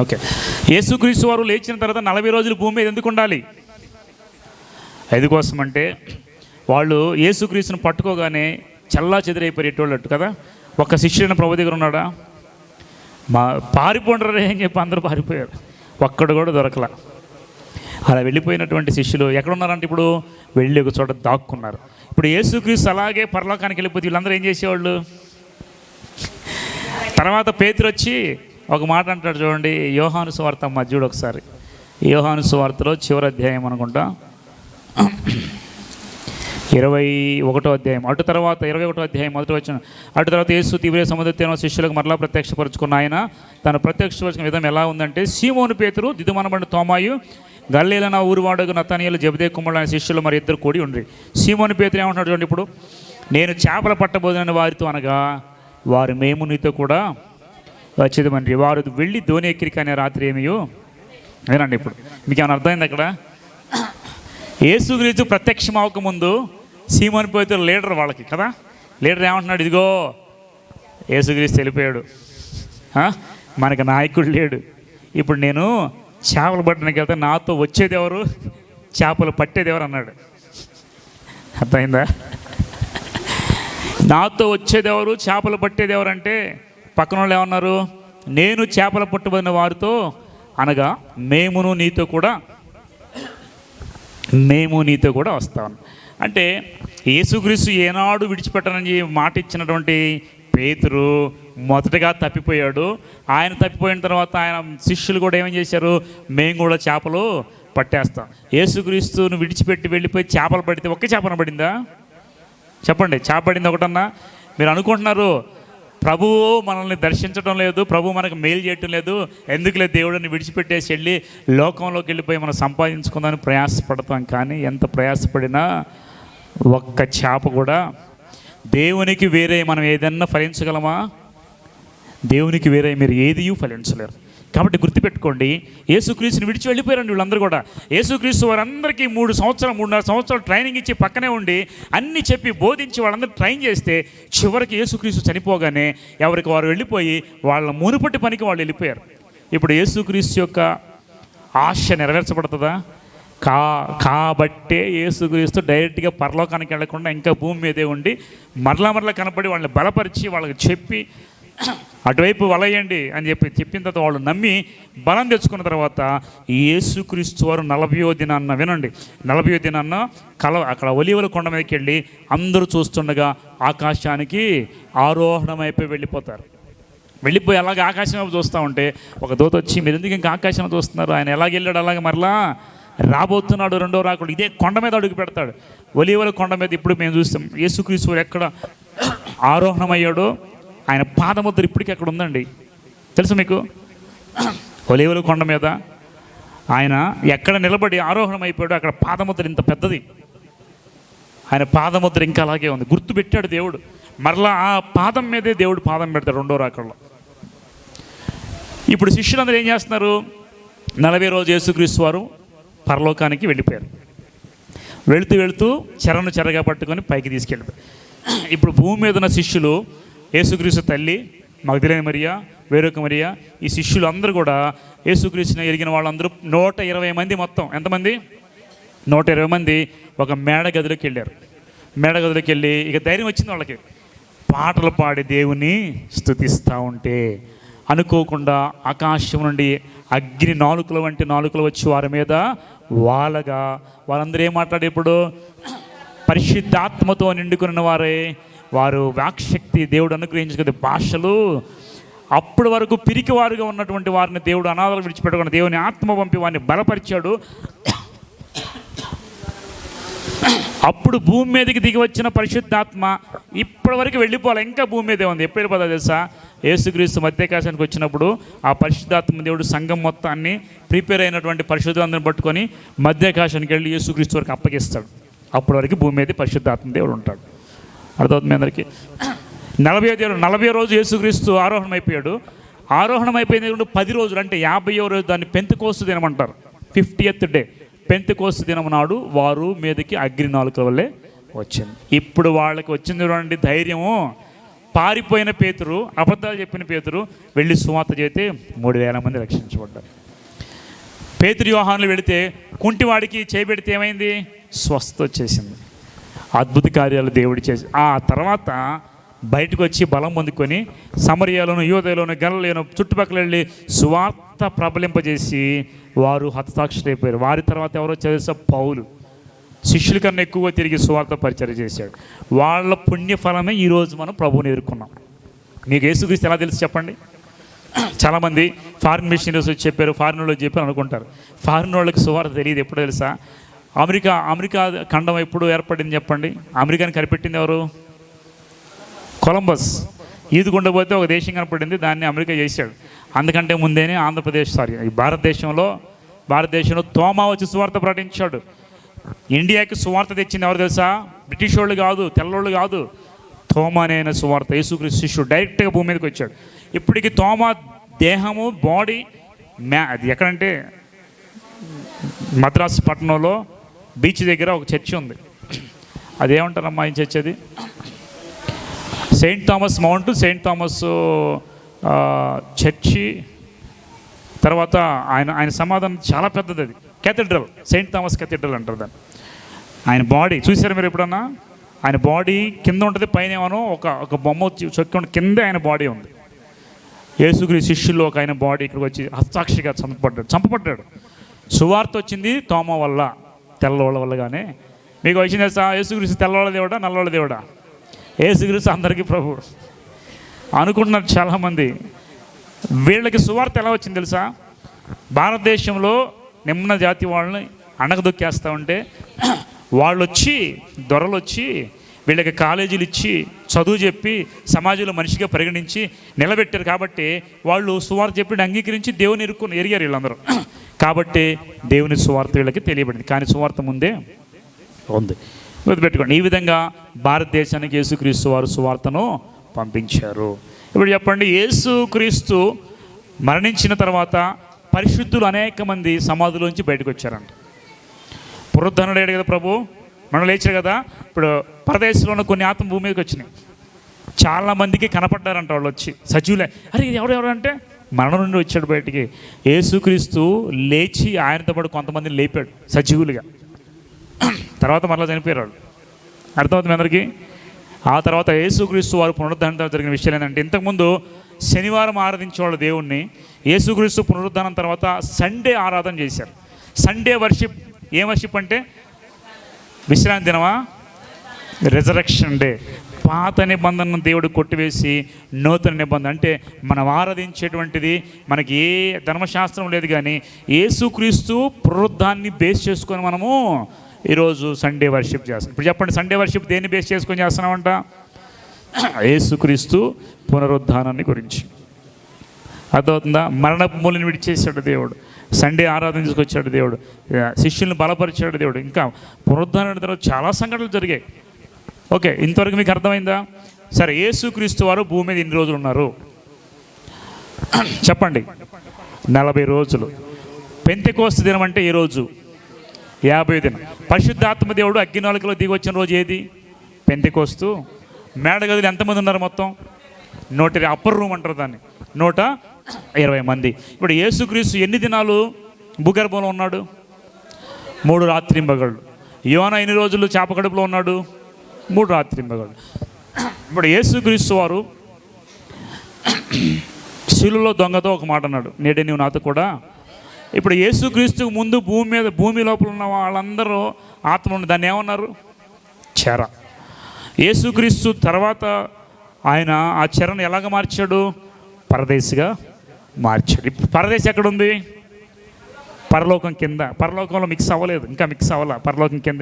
Okay యేసుక్రీస్తు వారు లేచిన తర్వాత నలభై రోజులు భూమి మీద ఎందుకు ఉండాలి? ఎందుకోసం అంటే వాళ్ళు యేసుక్రీస్తుని పట్టుకోగానే చల్లా చెదిరైపోయేటోళ్ళట్టు కదా? ఒక శిష్యుడైన ప్రభు దగ్గర ఉన్నాడా? మా పారిపోండరే అని చెప్పి అందరూ పారిపోయారు. ఒక్కడు కూడా దొరకలా. అలా వెళ్ళిపోయినటువంటి శిష్యులు ఎక్కడున్నారంటే ఇప్పుడు? వెళ్ళి ఒక చోట దాక్కున్నారు. ఇప్పుడు యేసుక్రీస్తు అలాగే పరలోకానికి వెళ్ళిపోతే వీళ్ళందరూ ఏం చేసేవాళ్ళు? తర్వాత పేతురు వచ్చి ఒక మాట అంటాడు చూడండి యోహాను సువార్త మధ్యుడు ఒకసారి. యోహాను సువార్తలో చివరి అధ్యాయం అనుకుంటా. ఇరవై ఒకటో అధ్యాయం. అటు తర్వాత ఇరవై ఒకటో అధ్యాయం మొదటి వచ్చిన అటు తర్వాత యేసు తీవ్ర సముద్రతీరం శిష్యులకు మరలా ప్రత్యక్షపరుచుకున్న ఆయన తన ప్రత్యక్షపరచిన విధం ఎలా ఉందంటే సీమోను పేతురు దిదుమనబడిన తోమాయు గల్లీల నా ఊరువాడకు నతనీయులు జబదే కుమ్మడు అనే శిష్యులు మరి ఇద్దరు కూడి ఉండ్రి. సీమోని పేతురు ఏమంటున్నాడు చూడండి ఇప్పుడు నేను చేపలు పట్టబోదని వారితో అనగా వారు మేము నీతో కూడా వచ్చేది వారు వెళ్ళి ధోని ఎక్కిరి కానీ రాత్రి ఏమియో? వినండి ఇప్పుడు. మీకు ఏమైనా అర్థమైంది అక్కడ యేసుక్రీస్తు ప్రత్యక్షం అవ్వకముందు సీమోని పోతే లీడర్ వాళ్ళకి కదా? లీడర్ ఏమంటున్నాడు? ఇదిగో యేసుక్రీస్తు వెళ్ళిపోయాడు. మనకి నాయకుడు లేడు. ఇప్పుడు నేను చేపలు పట్టడానికి వెళ్తే నాతో వచ్చేది ఎవరు? చేపలు పట్టేది ఎవరు అన్నాడు. అర్థమైందా? నాతో వచ్చేది ఎవరు? చేపలు పట్టేది ఎవరంటే అంటే పక్కన వాళ్ళు ఏమన్నారు నేను చేపలు పట్టుబడిన వారితో అనగా మేమును నీతో కూడా మేము నీతో కూడా వస్తాను అంటే యేసుక్రీస్తు ఏనాడు విడిచిపెట్టనని మాట ఇచ్చినటువంటి పేతురు మొదటగా తప్పిపోయాడు. ఆయన తప్పిపోయిన తర్వాత ఆయన శిష్యులు కూడా ఏమేం చేశారు? మేము కూడా చేపలు పట్టేస్తాం. యేసుక్రీస్తును విడిచిపెట్టి వెళ్ళిపోయి చేపలు పడితే ఒకే చేపన పడిందా చెప్పండి చేప పడింది ఒకటన్నా? మీరు అనుకుంటున్నారు ప్రభువు మనల్ని దర్శించడం లేదు ప్రభు మనకు మేలు చేయటం లేదు. ఎందుకులే దేవుడిని విడిచిపెట్టేసి వెళ్ళి లోకంలోకి వెళ్ళిపోయి మనం సంపాదించుకుందామని ప్రయాసపడతాం. కానీ ఎంత ప్రయాసపడినా ఒక్క చేప కూడా దేవునికి వేరే మనం ఏదన్నా ఫలించగలమా? దేవునికి వేరే మీరు ఏదియూ ఫలించలేరు. కాబట్టి గుర్తుపెట్టుకోండి యేసుక్రీస్తుని విడిచి వెళ్ళిపోయారండి వీళ్ళందరూ కూడా. యేసుక్రీస్తు వారందరికీ మూడు సంవత్సరాలు మూడున్నర సంవత్సరాలు ట్రైనింగ్ ఇచ్చి పక్కనే ఉండి అన్ని చెప్పి బోధించి వాళ్ళందరూ ట్రైన్ చేస్తే చివరికి యేసుక్రీస్తు చనిపోగానే ఎవరికి వారు వెళ్ళిపోయి వాళ్ళ మునుపటి పనికి వాళ్ళు వెళ్ళిపోయారు. ఇప్పుడు యేసుక్రీస్తు యొక్క ఆశ నెరవేర్చబడుతుందా? కా కాబట్టే యేసుక్రీస్తు డైరెక్ట్గా పరలోకానికి వెళ్ళకుండా ఇంకా భూమి మీదే ఉండి మరలా మరలా కనపడి వాళ్ళని బలపరిచి వాళ్ళకి చెప్పి అటువైపు వలయండి అని చెప్పి చెప్పిన తర్వాత వాళ్ళు నమ్మి బలం తెచ్చుకున్న తర్వాత యేసుక్రీస్తు వారు నలభయో దినాన్న వినండి. నలభయో దినాన్న కల అక్కడ ఒలివల కొండ మీదకి వెళ్ళి అందరూ చూస్తుండగా ఆకాశానికి ఆరోహణమైపోయి వెళ్ళిపోతారు. వెళ్ళిపోయి అలాగే ఆకాశం వైపు చూస్తూ ఉంటే ఒక దూత వచ్చి మీరు ఎందుకు ఇంకా ఆకాశం చూస్తున్నారు? ఆయన ఎలాగ వెళ్ళాడు అలాగే మరలా రాబోతున్నాడు రెండో రాకుడు. ఇదే కొండ మీద అడుగు పెడతాడు. ఒలివల కొండ మీద ఇప్పుడు మేము చూస్తాం. యేసుక్రీస్తు వారు ఎక్కడ ఆరోహణమయ్యాడో ఆయన పాదముద్ర ఇప్పటికీ అక్కడ ఉందండి. తెలుసు మీకు? ఒలేవల కొండ మీద ఆయన ఎక్కడ నిలబడి ఆరోహణం అయిపోయాడో అక్కడ పాదముద్ర ఇంత పెద్దది. ఆయన పాదముద్ర ఇంకా అలాగే ఉంది. గుర్తు పెట్టాడు దేవుడు. మరలా ఆ పాదం మీదే దేవుడు పాదం పెడతాడు రెండో రాకల్లో ఇప్పుడు శిష్యులందరూ ఏం చేస్తున్నారు? నలభై రోజు యేసుక్రీస్తు వారు పరలోకానికి వెళ్ళిపోయారు. వెళుతూ వెళుతూ చెరను చెరగా పట్టుకొని పైకి తీసుకెళ్ళిపోయారు. ఇప్పుడు భూమి మీద ఉన్న శిష్యులు యేసుక్రీస్తు తల్లి మగధులేని మరియా వేరొక మరియా ఈ శిష్యులు అందరూ కూడా యేసుక్రీస్తుని ఎరిగిన వాళ్ళందరూ నూట ఇరవై మంది మొత్తం. ఎంతమంది నూట ఇరవై మంది ఒక మేడ గదిలోకి వెళ్ళారు. మేడ గదిలోకి వెళ్ళి ఇక ధైర్యం వచ్చింది వాళ్ళకి. పాటలు పాడి దేవుని స్థుతిస్తూ ఉంటే అనుకోకుండా ఆకాశం నుండి అగ్ని నాలుకల వంటి నాలుకలు వచ్చి వారి మీద వాళ్ళగా వారందరూ ఏం మాట్లాడే ఇప్పుడు? పరిశుద్ధాత్మతో నిండుకున్న వారే వారు వాక్శక్తి దేవుడు అనుగ్రహించుకునే భాషలు అప్పటి వరకు పిరికివారుగా ఉన్నటువంటి వారిని దేవుడు అనాథలు విడిచిపెట్టకుండా దేవుని ఆత్మ పంపి వారిని బలపరిచాడు. అప్పుడు భూమి మీదకి దిగి వచ్చిన పరిశుద్ధాత్మ ఇప్పటి వరకు వెళ్ళిపోవాలి. ఇంకా భూమి మీదే ఉంది. ఎప్పుడు వెళ్ళిపోతా తెలుసా? యేసుక్రీస్తు మధ్యకాశానికి వచ్చినప్పుడు ఆ పరిశుద్ధాత్మ దేవుడు సంఘం మొత్తాన్ని ప్రిపేర్ అయినటువంటి పరిశుద్ధాత్మని పట్టుకొని మధ్యాకాశానికి వెళ్ళి యేసుక్రీస్తు వరకు అప్పగిస్తాడు. అప్పటి వరకు భూమి మీద పరిశుద్ధాత్మ దేవుడు ఉంటాడు. అర్థమవుతుంది మీ అందరికీ? నలభై ఐదు నలభై రోజు యేసుక్రీస్తు ఆరోహణం అయిపోయాడు ఆరోహణం అయిపోయింది పది రోజులు అంటే యాభై రోజు దాన్ని పెంతుకోస్తు దినమంటారు. Fiftieth day. పెంతుకోస్తు దినం నాడు వారు మీదకి అగ్ని నాలుక వల్లే వచ్చింది. ఇప్పుడు వాళ్ళకి వచ్చింది చూడండి ధైర్యము. పారిపోయిన పేతురు అబద్ధాలు చెప్పిన పేతురు వెళ్ళి సువార్త చేస్తే మూడు వేల మంది రక్షించబడ్డారు. పేతురు వ్యూహాన్లు వెళితే కుంటివాడికి చేపెడితే ఏమైంది? స్వస్థ వచ్చేసింది. అద్భుత కార్యాలు దేవుడు చేసి ఆ తర్వాత బయటకు వచ్చి బలం పొందుకొని సమరియాలోను యోదయలోను గనలేను చుట్టుపక్కల వెళ్ళి సువార్త ప్రబలింపజేసి వారు హతసాక్షులైపోయారు. వారి తర్వాత ఎవరో చేసే పౌలు శిష్యుల కన్నా ఎక్కువగా తిరిగి సువార్త పరిచయం చేశాడు. వాళ్ళ పుణ్యఫలమే ఈరోజు మనం ప్రభువుని ఎదుర్కొన్నాం. మీకు యేసుక్రీస్తు ఎలా తెలుసు చెప్పండి? చాలామంది ఫారిన్ మిషనరీస్ వచ్చి చెప్పారు ఫారిన్ వాళ్ళు చెప్పారు అనుకుంటారు. ఫారిన్ వాళ్ళకి సువార్త తెలియదు ఎప్పుడు తెలుసా? అమెరికా అమెరికా ఖండం ఎప్పుడు ఏర్పడింది చెప్పండి? అమెరికాని కనిపెట్టింది ఎవరు? కొలంబస్. ఈదుకుండా పోతే ఒక దేశం కనపడింది దాన్ని అమెరికా చేశాడు. అందుకంటే ముందేనే ఆంధ్రప్రదేశ్ సారీ ఈ భారతదేశంలో భారతదేశంలో తోమా వచ్చి సువార్త ప్రకటించాడు. ఇండియాకి సువార్త తెచ్చింది ఎవరు తెలుసా? బ్రిటిష్ వాళ్ళు కాదు తెల్లోళ్ళు కాదు. తోమా అనే సువార్త యేసుక్రీస్తు శిష్యుడు డైరెక్ట్గా భూమి మీదకి వచ్చాడు. ఇప్పటికి తోమా దేహము బాడీ మ్యా అది ఎక్కడంటే మద్రాసు పట్టణంలో బీచ్ దగ్గర ఒక చర్చి ఉంది. అదేమంటారమ్మా ఈ చర్చ్ అది? Saint Thomas mount saint Thomas church. తర్వాత ఆయన ఆయన సమాధానం చాలా పెద్దది అది. కేథడ్రల్ సెయింట్ థామస్ కేథడ్రల్ అంటారు దాన్ని. ఆయన బాడీ చూసారు మీరు ఎప్పుడన్నా? ఆయన బాడీ కింద ఉంటుంది పైన ఏమో ఒక ఒక బొమ్మ వచ్చి చొక్కి కింద ఆయన బాడీ ఉంది. యేసుగురి శిష్యుల్లో ఒక ఆయన బాడీ ఇక్కడికి వచ్చి హస్తాక్షిగా చంపబడ్డాడు చంపబడ్డాడు. సువార్త వచ్చింది తోమ వల్ల. తెల్లవాళ్ళ వల్లగానే. మీకు వచ్చింది తెలుసా? యేసుగురిసి తెల్లవాళ్ళ దేవుడా నల్లవాళ్ళ దేవుడా? యేసుగురిసి అందరికీ ప్రభు. అనుకుంటున్నారు చాలామంది. వీళ్ళకి సువార్త ఎలా వచ్చింది తెలుసా? భారతదేశంలో నిమ్న జాతి వాళ్ళని అణగదొక్కేస్తూ ఉంటే వాళ్ళు వచ్చి దొరలు వచ్చి వీళ్ళకి కాలేజీలు ఇచ్చి చదువు చెప్పి సమాజంలో మనిషిగా పరిగణించి నిలబెట్టారు కాబట్టి వాళ్ళు సువార్త చెప్పి అంగీకరించి దేవుని ఎరుక్కుని ఎరిగారు వీళ్ళందరూ. కాబట్టి దేవుని సువార్త వీళ్ళకి తెలియబడింది. కానీ సువార్త ముందే ఉంది. గుర్తుపెట్టుకోండి ఈ విధంగా భారతదేశానికి యేసుక్రీస్తు వారు సువార్తను పంపించారు. ఇప్పుడు చెప్పండి యేసుక్రీస్తు మరణించిన తర్వాత పరిశుద్ధులు అనేక మంది సమాధిలోంచి బయటకు వచ్చారంట పునరుద్ధరణుడు కదా ప్రభు. మనం లేచారు కదా. ఇప్పుడు పరదేశంలో ఉన్న కొన్ని ఆత్మ భూమి మీదకి వచ్చినాయి. చాలా మందికి కనపడ్డారంట వాళ్ళు వచ్చి సజీవులే. అరే ఎవరు ఎవరు అంటే? మరణం నుండి వచ్చాడు బయటికి. యేసుక్రీస్తు లేచి ఆయనతో పాటు కొంతమందిని లేపాడు సజీవులుగా. తర్వాత మరలా చనిపోయారు వాళ్ళు. అర్థమవుతుంది మీ అందరికీ? ఆ తర్వాత యేసుక్రీస్తు వారు పునరుద్ధరణ జరిగిన విషయాలు ఏంటంటే ఇంతకుముందు శనివారం ఆరాధించేవాళ్ళు దేవుణ్ణి యేసుక్రీస్తు పునరుద్ధానం తర్వాత సండే ఆరాధన చేశారు. సండే వర్షిప్ ఏం వర్షిప్ అంటే? విశ్రాంతి దినమా? Resurrection day. పాత నిబంధనను దేవుడు కొట్టివేసి నూతన నిబంధన. అంటే మనం ఆరాధించేటువంటిది మనకి ఏ ధర్మశాస్త్రం లేదు కానీ యేసుక్రీస్తు పునరుద్ధాన్ని బేస్ చేసుకొని మనము ఈరోజు సండే వర్షిప్ చేస్తాం ఇప్పుడు చెప్పండి సండే వర్షిప్ దేన్ని బేస్ చేసుకొని చేస్తున్నామంట? యేసుక్రీస్తు పునరుద్ధానాన్ని గురించి. అర్థమవుతుందా? మరణపు మూలని విడిచేశాడు దేవుడు. సండే ఆరాధన తీసుకొచ్చాడు దేవుడు. శిష్యుల్ని బలపరిచాడు దేవుడు. ఇంకా పునరుద్ధారణ తర్వాత చాలా సంఘటనలు జరిగాయి. ఓకే ఇంతవరకు మీకు అర్థమైందా? సరే యేసుక్రీస్తు వారు భూమి మీద ఎన్ని రోజులు ఉన్నారు. చెప్పండి. నలభై రోజులు. పెంతెకోస్తు దినం అంటే ఏ రోజు? యాభై దినం. పరిశుద్ధాత్మ దేవుడు అగ్నినాలుకలో దిగి వచ్చిన రోజు ఏది? పెంతెకోస్తు. మేడగదిలో ఎంతమంది ఉన్నారు మొత్తం? నూట అప్పర్ రూమ్ అంటారు దాన్ని. నూట ఇరవై మంది. ఇప్పుడు యేసుక్రీస్తు ఎన్ని దినాలు భూగర్భంలో ఉన్నాడు? మూడు రాత్రింబగళ్ళు. యోన ఎన్ని రోజులు చేప కడుపులో ఉన్నాడు? మూడు రాత్రింబగళ్ళు ఇప్పుడు యేసుక్రీస్తు వారు శిలులో దొంగతో ఒక మాట అన్నాడు. నేడే నువ్వు నాతో కూడా. ఇప్పుడు యేసుక్రీస్తుకు ముందు భూమి మీద భూమి లోపల ఉన్న వాళ్ళందరూ ఆత్మను దాన్ని ఏమన్నారు? చెర. యేసుక్రీస్తు తర్వాత ఆయన ఆ చెరను ఎలాగ మార్చాడు? పరదేశిగా మార్చాడు. ఇప్పుడు పరదేశం ఎక్కడుంది? పరలోకం కింద. పరలోకంలో మిక్స్ అవ్వలేదు. ఇంకా మిక్స్ అవ్వాల? పరలోకం కింద.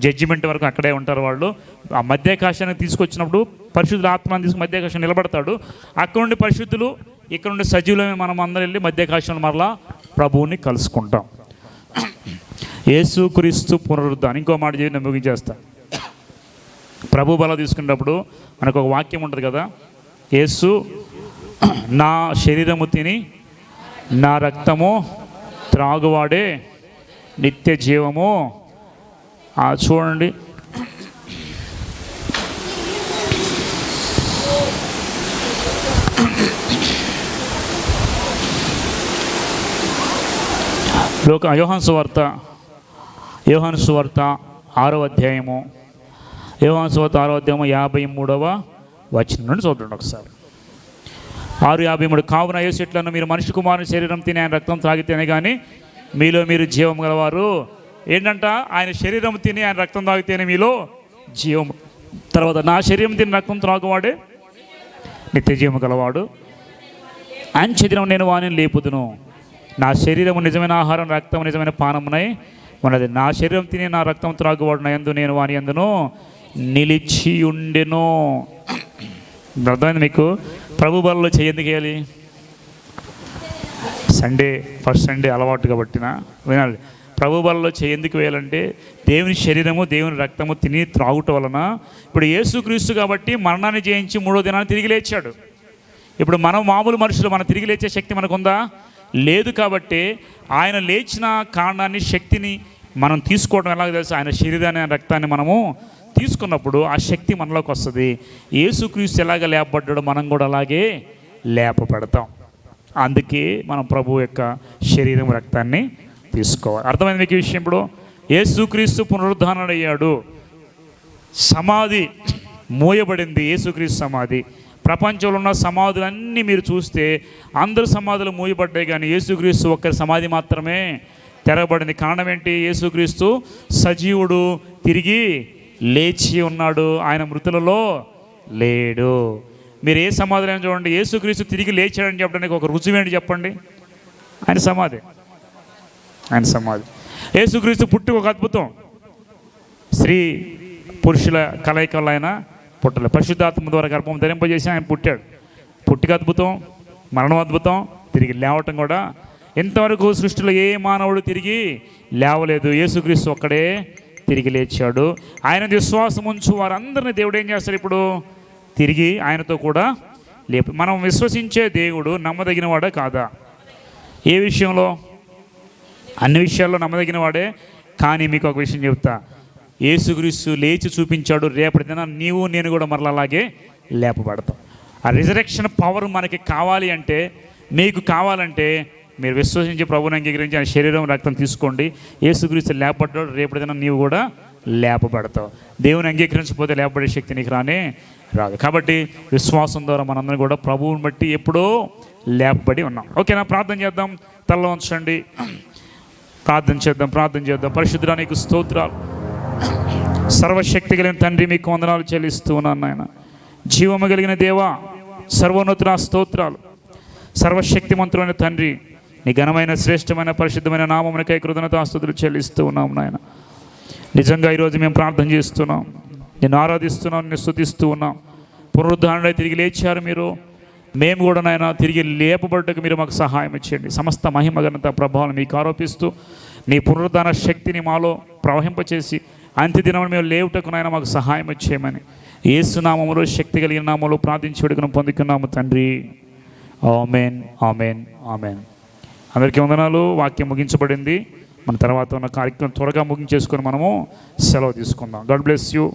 జడ్జిమెంట్ వరకు అక్కడే ఉంటారు వాళ్ళు. ఆ మధ్యాకాశానికి తీసుకొచ్చినప్పుడు పరిశుద్ధుల ఆత్మని తీసుకు మధ్యాకాశం నిలబడతాడు. అక్కడ నుండి పరిశుద్ధులు ఇక్కడ నుండి సజీవులమే మనం అందరం వెళ్ళి మధ్యాకాశంలో మరలా ప్రభువుని కలుసుకుంటాం. యేసు క్రీస్తు పునరుద్ధానం. ఇంకో మాట చెప్పి నేను ముగించేస్తా. ప్రభు బల తీసుకునేటప్పుడు మనకు ఒక వాక్యం ఉంటుంది కదా యేసు నా శరీరము తిని నా రక్తము త్రాగువాడే నిత్య జీవము చూడండి. లోక యోహాన్ సువార్త యోహాన్ సువార్త ఆరో అధ్యాయము. యోహాన్ సువార్త ఆరో అధ్యాయము యాభై మూడవ వచనం నుండి చూడండి ఒకసారి. ఆరు యాభై మూడు కావున యేసెట్లను మీరు మనిషి కుమారుని శరీరం తిని ఆయన రక్తం తాగితేనే కానీ మీలో మీరు జీవం గలవారు. ఏంటంట? ఆయన శరీరం తిని ఆయన రక్తం తాగితేనే మీలో జీవం. తర్వాత నా శరీరం తిని రక్తం త్రాగువాడే నిత్య జీవం గలవాడు. అంచెదినం నేను వాని లేపుదును. నా శరీరము నిజమైన ఆహారం రక్తం నిజమైన పానమునై ఉన్నది. నా శరీరం తిని నా రక్తం త్రాగువాడు నా ఎందు నేను వాని ఎందును నిలిచి ఉండెను అర్థమైంది మీకు? ప్రభు బలలో చేయందుకు వేయాలి? సండే ఫస్ట్ సండే అలవాటు కాబట్టిన వినాలి. ప్రభు బలలో చేయందుకు వేయాలంటే దేవుని శరీరము దేవుని రక్తము తిని త్రాగుట వలన ఇప్పుడు యేసుక్రీస్తు కాబట్టి మరణాన్ని జయించి మూడో దినాన్ని తిరిగి లేచాడు. ఇప్పుడు మనం మామూలు మనుషులు మనం తిరిగి లేచే శక్తి మనకుందా? లేదు కాబట్టి ఆయన లేచిన కారణాన్ని శక్తిని మనం తీసుకోవడం ఎలాగ తెలుసు? ఆయన శరీరాన్ని రక్తాన్ని మనము తీసుకున్నప్పుడు ఆ శక్తి మనలోకి వస్తుంది. యేసుక్రీస్తు ఎలాగ లేపబడ్డాడో మనం కూడా అలాగే లేపబడతాం. అందుకే మనం ప్రభు యొక్క శరీరం రక్తాన్ని తీసుకోవాలి. అర్థమైంది మీకు విషయం ఇప్పుడు? యేసుక్రీస్తు పునరుద్ధారణయ్యాడు సమాధి మూయబడింది యేసుక్రీస్తు సమాధి. ప్రపంచంలో ఉన్న సమాధులన్నీ మీరు చూస్తే అందరు సమాధులు మూయబడ్డాయి కానీ యేసుక్రీస్తు ఒక్కరి సమాధి మాత్రమే తెరవబడింది. కారణం ఏంటి? యేసుక్రీస్తు సజీవుడు తిరిగి లేచి ఉన్నాడు. ఆయన మృతులలో లేడు. మీరు ఏ సమాధులైనా చూడండి. యేసుక్రీస్తు తిరిగి లేచాడని చెప్పడానికి ఒక రుజువేంటి చెప్పండి? ఆయన సమాధి. ఆయన సమాధి యేసుక్రీస్తు పుట్టి ఒక అద్భుతం. స్త్రీ పురుషుల కలయికలు ఆయన పుట్టలే. పరిశుద్ధాత్మ ద్వారా గర్భం ధరింపజేసి ఆయన పుట్టాడు. పుట్టిక అద్భుతం మరణం అద్భుతం తిరిగి లేవటం కూడా. ఇంతవరకు సృష్టిలో ఏ మానవుడు తిరిగి లేవలేదు. యేసుక్రీస్తు ఒక్కడే తిరిగి లేచాడు. ఆయన విశ్వాసం ఉంచు వారందరినీ దేవుడు ఏం చేస్తారు ఇప్పుడు? తిరిగి ఆయనతో కూడా లేపు. మనం విశ్వసించే దేవుడు నమ్మదగినవాడా కాదా? ఏ విషయంలో? అన్ని విషయాల్లో నమ్మదగిన వాడే కానీ మీకు ఒక విషయం చెప్తా. యేసుక్రీస్తు లేచి చూపించాడు రేపటి దిన నీవు నేను కూడా మరలా అలాగే లేపబడతాం. ఆ రిజరెక్షన్ పవర్ మనకి కావాలి అంటే మీకు కావాలంటే మీరు విశ్వసించి ప్రభుని అంగీకరించి ఆయన శరీరం రక్తం తీసుకోండి. యేసుక్రీస్తు లేపడ్డాడు రేపటి దిన నీవు కూడా లేపబడతావు. దేవుని అంగీకరించకపోతే లేపబడే శక్తి నీకు రానే రాదు. కాబట్టి విశ్వాసం ద్వారా మనందరం కూడా ప్రభువుని బట్టి ఎప్పుడో లేపబడి ఉన్నాం. ఓకేనా? ప్రార్థన చేద్దాం. తల్ల ఉంచండి. ప్రార్థన చేద్దాం ప్రార్థన చేద్దాం. పరిశుద్ధ నీకు స్తోత్రాలు. సర్వశక్తి కలిగిన తండ్రి మీకు వందనాలు చెల్లిస్తూ ఉన్నాను నాయన. జీవము కలిగిన దేవా సర్వోన్నతుల స్తోత్రాలు. సర్వశక్తిమంతులైన తండ్రి నీ ఘనమైన శ్రేష్టమైన పరిశుద్ధమైన నామమునికై కృతజ్ఞతాస్తుతులు చెల్లిస్తూ ఉన్నాం నాయన. నిజంగా ఈరోజు మేము ప్రార్థన చేస్తున్నాం. నేను ఆరాధిస్తున్నాం నేను స్థుతిస్తూ ఉన్నాం. పునరుద్ధరణ తిరిగి లేచారు మీరు. మేము కూడా నాయన తిరిగి లేపబడ్డకు మీరు మాకు సహాయం ఇచ్చేయండి. సమస్త మహిమ ఘనత ప్రభావం మీకు ఆరోపిస్తూ నీ పునరుద్ధాన శక్తిని మాలో ప్రవహింపచేసి అంత్యదినం మేము లేవుటకు నాయన మాకు సహాయం ఇచ్చేయమని. ఏసునామములో శక్తి కలిగిన నామములు ప్రార్థించి పొందుకున్నాము తండ్రి. Amen amen amen. అందరికీ వందనాలు. వాక్యం ముగించబడింది. మన తర్వాత ఉన్న కార్యక్రమం త్వరగా ముగించేసుకొని మనము సెలవు తీసుకుందాం. God bless you.